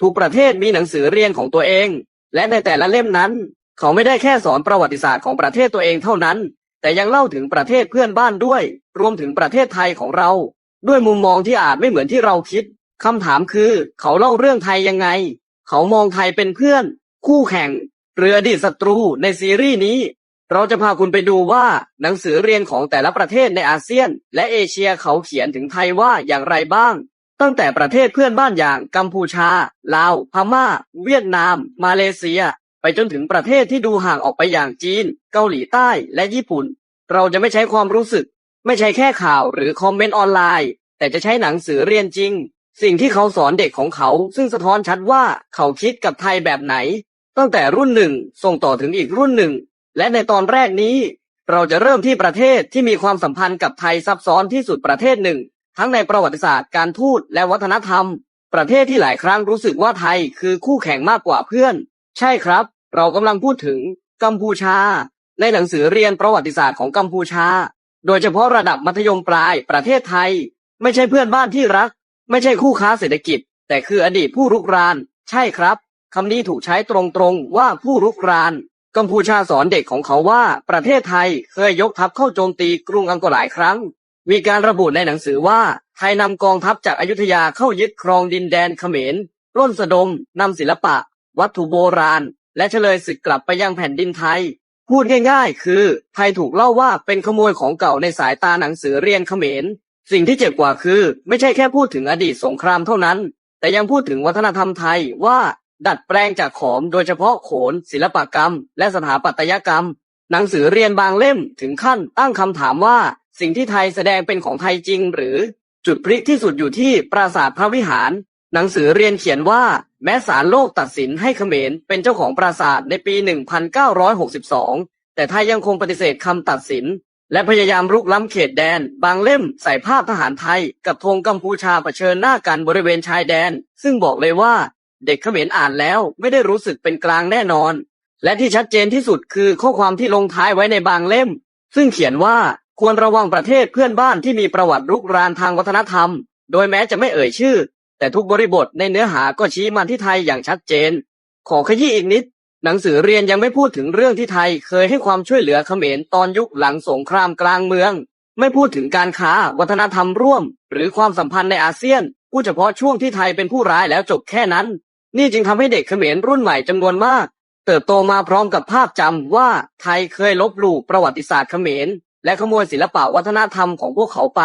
ทุกประเทศมีหนังสือเรียนของตัวเอง และในแต่ละเล่มนั้น เขาไม่ได้แค่สอนประวัติศาสตร์ของประเทศตัวเองเท่านั้น แต่ยังเล่าถึงประเทศเพื่อนบ้านด้วย รวมถึงประเทศไทยของเรา ด้วยมุมมองที่อาจไม่เหมือนที่เราคิดคำถามคือ เขาเล่าเรื่องไทยยังไง เขามองไทยเป็นเพื่อน คู่แข่งหรืออดีตศัตรูในซีรีส์นี้ เราจะพาคุณไปดูว่าหนังสือเรียนของแต่ละประเทศในอาเซียน และเอเชียเขาเขียนถึงไทยว่าอย่างไรบ้าง ตั้งแต่ประเทศเพื่อนบ้านอย่างกัมพูชา ลาว พม่า เวียดนาม มาเลเซีย ไปจนถึงประเทศที่ดูห่างออกไปอย่างจีน เกาหลีใต้และญี่ปุ่น เราจะไม่ใช้ความรู้สึก ไม่ใช่แค่ข่าวหรือคอมเมนต์ออนไลน์ แต่จะใช้หนังสือเรียนจริง สิ่งที่เขาสอนเด็กของเขา ซึ่งสะท้อนชัดว่าเขาคิดกับไทยแบบไหน ตั้งแต่รุ่นหนึ่งส่งต่อถึงอีกรุ่นหนึ่ง และในตอนแรกนี้ เราจะเริ่มที่ประเทศที่มีความสัมพันธ์กับไทยซับซ้อนที่สุดประเทศหนึ่ง ทั้งในประวัติศาสตร์การทูตและวัฒนธรรม ประเทศที่หลายครั้งรู้สึกว่าไทยคือคู่แข่งมากกว่าเพื่อน ใช่ครับ เรากำลังพูดถึงกัมพูชา ในหนังสือเรียนประวัติศาสตร์ของกัมพูชา โดยเฉพาะระดับมัธยมปลายประเทศไทย ไม่ใช่เพื่อนบ้านที่รัก ไม่ใช่คู่ค้าเศรษฐกิจ แต่คืออดีตผู้รุกราน ใช่ครับคำนี้ถูกใช้ตรงๆว่าผู้รุกราน กัมพูชาสอนเด็กของเขาว่าประเทศไทยเคยยกทัพเข้าโจมตีกรุงอังกอร์หลายครั้ง มีการระบุในหนังสือว่าไทยนำกองทัพจากอยุทยาเข้ายึดครองดินแดนเขมรปล้นสะดมนำศิลปะ วัตถุโบราณ และเฉลยศึกกลับไปยังแผ่นดินไทย พูดง่ายๆ คือ ไทยถูกเล่าว่าเป็นขโมยของเก่าในสายตาหนังสือเรียนเขมร สิ่งที่เจ็บกว่าคือ ไม่ใช่แค่พูดถึงอดีตสงครามเท่านั้น แต่ยังพูดถึงวัฒนธรรมไทยว่า ดัดแปลงจากขอมโดยเฉพาะโขน ศิลปกรรม และสถาปัตยกรรม หนังสือเรียนบางเล่มถึงขั้นตั้งคำถามว่า สิ่งที่ไทยแสดงเป็นของไทยจริงหรือ จุดพลิกที่สุดอยู่ที่ปราสาทพระวิหาร หนังสือเรียนเขียนว่า แม้ศาลโลกตัดสินให้เขมรเป็นเจ้าของปราสาทในปี 1962 แต่ไทยยังคงปฏิเสธคำตัดสิน และพยายามรุกล้ำเขตแดน บางเล่มใส่ภาพทหารไทย กับธงกัมพูชาเผชิญหน้ากันบริเวณชายแดน ซึ่งบอกเลยว่า เด็กเขมรอ่านแล้วไม่ได้รู้สึกเป็นกลางแน่นอน และที่ชัดเจนที่สุดคือข้อความที่ลงท้ายไว้ในบางเล่ม ซึ่งเขียนว่า ควรระวังประเทศเพื่อนบ้านที่มีประวัติรุกรานทางวัฒนธรรม โดยแม้จะไม่เอ่ยชื่อ แต่ทุกบริบทในเนื้อหาก็ชี้มาที่ไทยอย่างชัดเจน ขอขยี้อีกนิด หนังสือเรียนยังไม่พูดถึงเรื่องที่ไทยเคยให้ความช่วยเหลือเขมรตอนยุคหลังสงครามกลางเมือง ไม่พูดถึงการค้าวัฒนธรรมร่วม หรือความสัมพันธ์ในอาเซียนพูดเฉพาะช่วงที่ไทยเป็นผู้ร้ายแล้วจบแค่นั้น นี่จึงทำให้เด็กเขมรรุ่นใหม่จำนวนมาก เติบโตมาพร้อมกับภาพจำว่าไทยเคยลบหลู่ประวัติศาสตร์เขมร และขโมยศิลปะวัฒนธรรมของพวกเขาไป